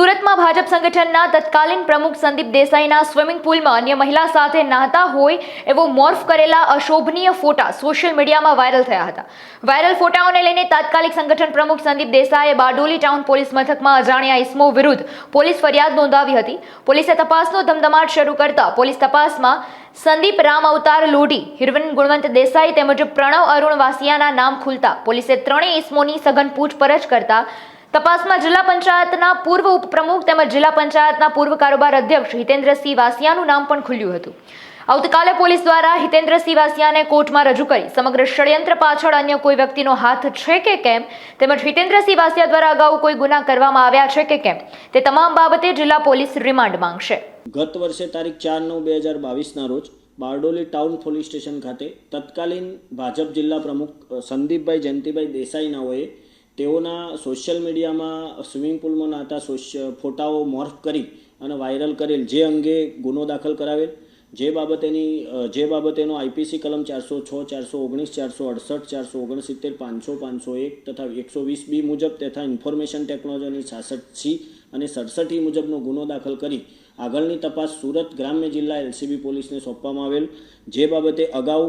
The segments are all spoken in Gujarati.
સુરતમાં ભાજપ સંગઠનના તત્કાલીન પ્રમુખ સંદીપ દેસાઈના સ્વિમિંગ પુલમાં અન્ય મહિલા સાથે નાહતા હોય એવો મોર્ફ કરેલા અશોભનીય ફોટા સોશિયલ મીડિયામાં વાયરલ થયા હતા. વાયરલ ફોટાઓને લઈને તાત્કાલિક સંગઠન પ્રમુખ સંદીપ દેસાઈએ બારડોલી ટાઉન પોલીસ મથકમાં અજાણ્યા ઇસમો વિરુદ્ધ પોલીસ ફરિયાદ નોંધાવી હતી. પોલીસે તપાસનો ધમધમાટ શરૂ કરતા પોલીસ તપાસમાં સંદીપ રામ અવતાર લોઢી, હિરવન ગુણવંત દેસાઈ તેમજ પ્રણવ અરુણ વાસિયાના નામ ખુલતા પોલીસે ત્રણેય ઇસમોની સઘન પૂછપરછ કરતા તપાસમાં જિલ્લા પંચાયતના પૂર્વ ઉપપ્રમુખ તેમજ જિલ્લા પંચાયતના પૂર્વ કારોબાર અધ્યક્ષ હિતેન્દ્રસિંહ વાસિયાનું નામ પણ ખુલ્યું હતું. આવતીકાલે પોલીસ દ્વારા હિતેન્દ્રસિંહ વાસિયાને કોર્ટમાં રજૂ કરી. સમગ્ર ષડયંત્ર પાછળ અન્ય કોઈ વ્યક્તિનો હાથ છે કે કેમ? તેમજ હિતેન્દ્રસિંહ વાસિયા દ્વારા અગાઉ કોઈ ગુના કરવામાં આવ્યા છે કે કેમ? તે તમામ બાબતે જિલ્લા પોલીસ રિમાન્ડ માંગશે. ગત વર્ષે તારીખ ચાર નવ બે હજાર બાવીસના રોજ બારડોલી ટાઉન પોલીસ સ્ટેશન ખાતે તત્કાલીન ભાજપ જિલ્લા પ્રમુખ સંદીપભાઈ જયંતિભાઈ દેસાઈનાઓએ તેઓના સોશિયલ મીડિયામાં સ્વિમિંગ પુલમાં નાતા ફોટાઓ મોર્ફ કરી અને વાયરલ કરેલ જે અંગે ગુનો દાખલ કરાવેલ, જે બાબતેની જે બાબતેનો આઈપીસી કલમ ચારસો છ, ચારસો ઓગણીસ, ચારસો અડસઠ, ચારસો ઓગણસિત્તેર, પાંચસો પાંચસો એક તથા એકસો વીસ બી મુજબ તથા ઇન્ફોર્મેશન ટેકનોલોજીની છાસઠ સી અને સડસઠ મુજબનો ગુનો દાખલ કરી આગળની તપાસ સુરત ગ્રામ્ય જિલ્લા એલસીબી પોલીસને સોંપવામાં આવેલ. જે બાબતે અગાઉ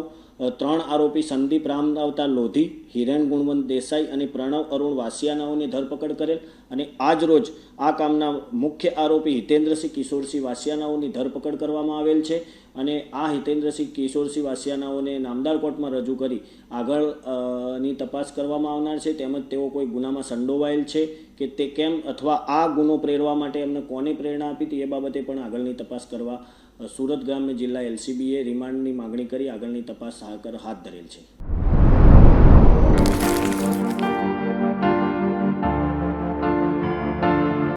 ત્રણ આરોપી સંદીપ રામદાવતા લોધી, હિરેન ગુણવંત દેસાઈ અને પ્રણવ અરુણ વાસિયાનાઓની ધરપકડ કરેલ અને આજ રોજ આ કામના મુખ્ય આરોપી હિતેન્દ્રસિંહ કિશોરસિંહ વાસિયાનાઓની ધરપકડ કરવામાં આવેલ છે અને આ હિતેન્દ્રસિંહ કિશોરસિંહ વાસિયાનાઓને નામદાર કોર્ટમાં રજૂ કરી આગળની તપાસ કરવામાં આવનાર છે. તેમજ તેઓ કોઈ ગુનામાં સંડોવાયેલ છે. કે તે કેમ અથવા આ ગુનો પ્રેરવા માટે એમને કોને પ્રેરણા આપી હતી એ બાબતે પણ આગળની તપાસ કરવા સુરત ગ્રામ્ય જિલ્લા એલસીબીએ રિમાન્ડની માગણી કરી, આગળની તપાસ હાથ ધરેલ છે.